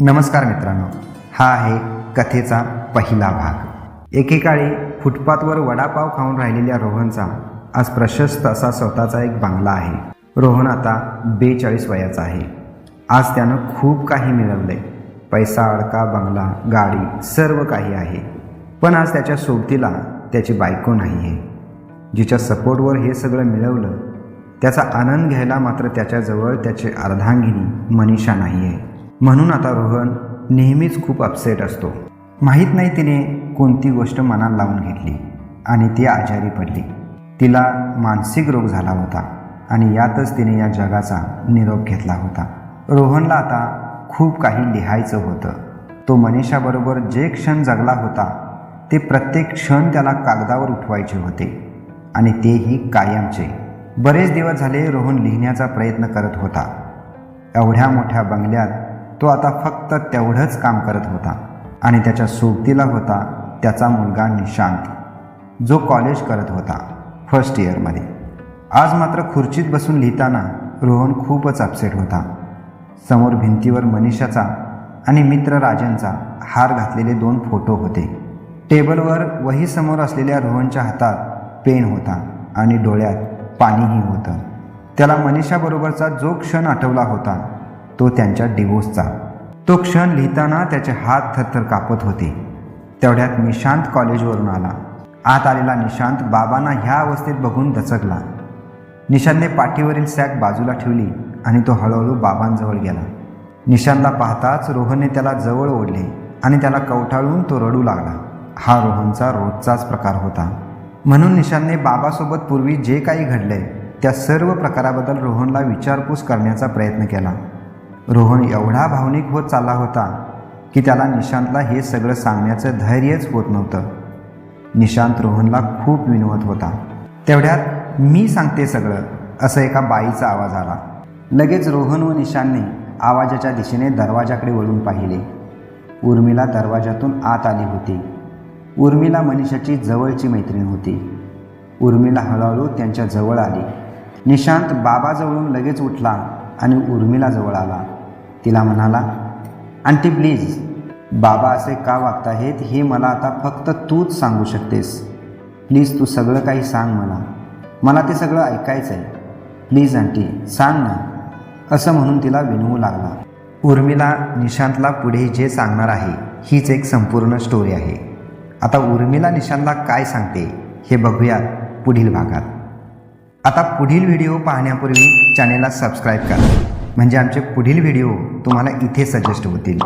नमस्कार मित्रांनो. हा आहे कथेचा पहिला भाग. एकेकाळी फुटपाथवर वडापाव खाऊन राहिलेल्या रोहनचा आज प्रशस्त असा स्वतःचा एक बंगला आहे. रोहन आता बेचाळीस वयाचा आहे. आज त्यानं खूप काही मिळवलंय. पैसा अडका बंगला गाडी सर्व काही आहे. पण आज त्याच्या सोबतीला त्याची बायको नाही आहे जिच्या सपोर्टवर हे सगळं मिळवलं त्याचा आनंद घ्यायला मात्र त्याच्याजवळ त्याची अर्धांगिनी मनीषा नाही आहे म्हणून आता रोहन नेहमीच खूप अपसेट असतो. माहीत नाही तिने कोणती गोष्ट मनात लावून घेतली आणि ती आजारी पडली. तिला मानसिक रोग झाला होता आणि यातच तिने या जगाचा निरोप घेतला होता. रोहनला आता खूप काही लिहायचं होतं. तो मनीषाबरोबर जे क्षण जगला होता ते प्रत्येक क्षण त्याला कागदावर उठवायचे होते आणि तेही कायमचे. बरेच दिवस झाले रोहन लिहिण्याचा प्रयत्न करत होता. एवढ्या मोठ्या बंगल्यात तो आता फक्त तेवढंच काम करत होता आणि त्याच्या सोबतीला होता त्याचा मुलगा निशांत जो कॉलेज करत होता फर्स्ट इयरमध्ये आज मात्र खुर्चीत बसून लिहिताना रोहन खूपच अपसेट होता. समोर भिंतीवर मनीषाचा आणि मित्र राजनचा हार घातलेले दोन फोटो होते. टेबलवर वही समोर असलेल्या रोहनच्या हातात पेन होता आणि डोळ्यात पाणीही होतं. त्याला मनीषाबरोबरचा जो क्षण आठवला होता तो त्यांच्या डिवोर्सचा तो क्षण लिहिताना त्याचे हात थरथर कापत होते. तेवढ्यात निशांत कॉलेजवरून आला. आत आलेला निशांत बाबांना ह्या अवस्थेत बघून दचकला. निशांतने पाठीवरील सॅक बाजूला ठेवली आणि तो हळूहळू बाबांजवळ गेला. निशांतला पाहताच रोहनने त्याला जवळ ओढले आणि त्याला कवटाळून तो रडू लागला. हा रोहनचा रोजचाच प्रकार होता. म्हणून निशांतने बाबासोबत पूर्वी जे काही घडले त्या सर्व प्रकाराबद्दल रोहनला विचारपूस करण्याचा प्रयत्न केला. रोहन एवढा भावनिक होत चालला होता की त्याला निशांतला हे सगळं सांगण्याचं धैर्यच होत नव्हतं. निशांत रोहनला खूप विनवत होता. तेवढ्यात मी सांगते सगळं असं एका बाईचा आवाज आला. लगेच रोहन व निशांतने आवाजाच्या दिशेने दरवाजाकडे वळून पाहिले. उर्मिला दरवाजातून आत आली होती. उर्मिला मनीषाची जवळची मैत्रीण होती. उर्मिला हळूहळू त्यांच्या जवळ आली. निशांत बाबाजवळून लगेच उठला आणि उर्मिला जवळ आला. तिला म्हणाला आंटी प्लीज बाबा असे का वागताहेत हे मला आता फक्त तूच सांगू शकतेस. प्लीज तू सगळं काही सांग मला. मला ते सगळं ऐकायचं आहे प्लीज आंटी सांग ना. असं म्हणून तिला विनवू लागला. उर्मिला निशांतला पुढे जे सांगणार आहे हीच एक संपूर्ण स्टोरी आहे. आता उर्मिला निशांतला काय सांगते हे बघूयात पुढील भागात. आता पुढील व्हिडिओ पाहण्यापूर्वी चॅनेलला सबस्क्राईब करा. म्हणजे आमचे पुढील व्हिडिओ तुम्हाला इथे सजेस्ट होतील.